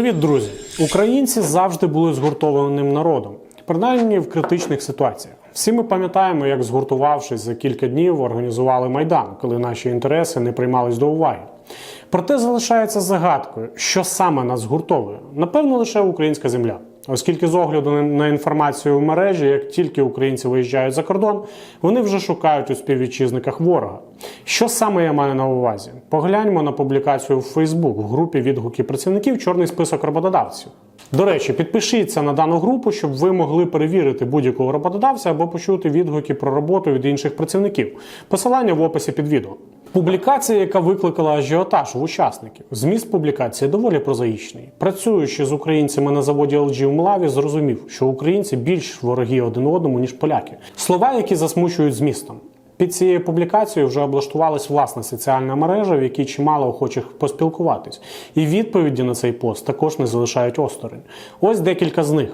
Привіт, друзі! Українці завжди були згуртованим народом, принаймні в критичних ситуаціях. Всі ми пам'ятаємо, як згуртувавшись за кілька днів, організували майдан, коли наші інтереси не приймались до уваги. Проте залишається загадкою, що саме нас згуртовує. Напевно, лише українська земля. Оскільки з огляду на- інформацію в мережі, як тільки українці виїжджають за кордон, вони вже шукають у співвітчизниках ворога. Що саме я маю на увазі? Погляньмо на публікацію в Facebook в групі відгуки працівників Чорний список роботодавців. До речі, підпишіться на дану групу, щоб ви могли перевірити будь-якого роботодавця або почути відгуки про роботу від інших працівників. Посилання в описі під відео. Публікація, яка викликала ажіотаж у учасників. Зміст публікації доволі прозаїчний. Працюючи з українцями на заводі LG в Млаві, зрозумів, що українці більш вороги один одному, ніж поляки. Слова, які засмучують змістом. Під цією публікацією вже облаштувалась власна соціальна мережа, в якій чимало охочих поспілкуватись. І відповіді на цей пост також не залишають осторонь. Ось декілька з них.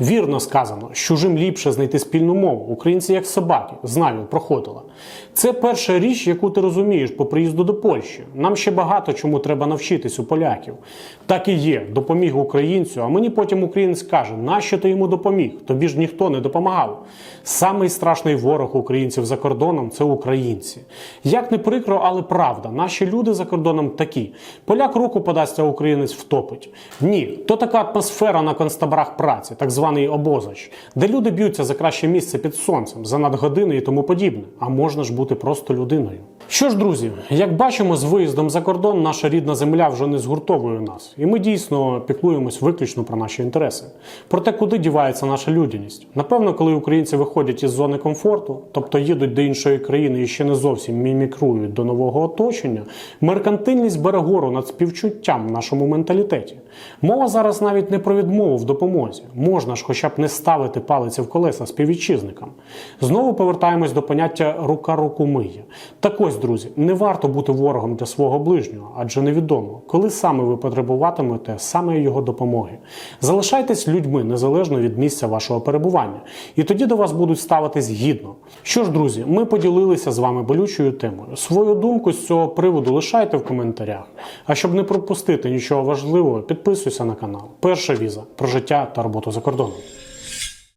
Вірно сказано, з чужим ліпше знайти спільну мову. Українці як собаки, знаю, проходила. Це перша річ, яку ти розумієш по приїзду до Польщі. Нам ще багато чому треба навчитись у поляків. Так і є, допоміг українцю, а мені потім українець каже, нащо ти йому допоміг? Тобі ж ніхто не допомагав. Самий страшний ворог українців за кордоном це українці. Як не прикро, але правда, наші люди за кордоном такі. Поляк руку подасть, а українець втопить. Ні, то така атмосфера на концтаборах праці, так званий обозач, де люди б'ються за краще місце під сонцем, за надгодини і тому подібне. А можна ж бути просто людиною. Що ж, друзі, як бачимо, з виїздом за кордон наша рідна земля вже не згуртовує нас, і ми дійсно піклуємось виключно про наші інтереси. Проте, куди дівається наша людяність? Напевно, коли українці виходять із зони комфорту, тобто їдуть до іншої країни і ще не зовсім мімікрують до нового оточення, меркантильність бере гору над співчуттям в нашому менталітеті. Мова зараз навіть не про відмову в допомозі. Можна ж, хоча б не ставити палиці в колеса співвітчизникам. Знову повертаємось до поняття рука руку миє. Так ось, друзі, не варто бути ворогом для свого ближнього, адже невідомо, коли саме ви потребуватимете саме його допомоги. Залишайтесь людьми незалежно від місця вашого перебування, і тоді до вас будуть ставитись гідно. Що ж, друзі, ми поділилися з вами болючою темою. Свою думку з цього приводу лишайте в коментарях. А щоб не пропустити нічого важливого, підписуйся на канал. Перша віза про життя та роботу за кордоном. 送你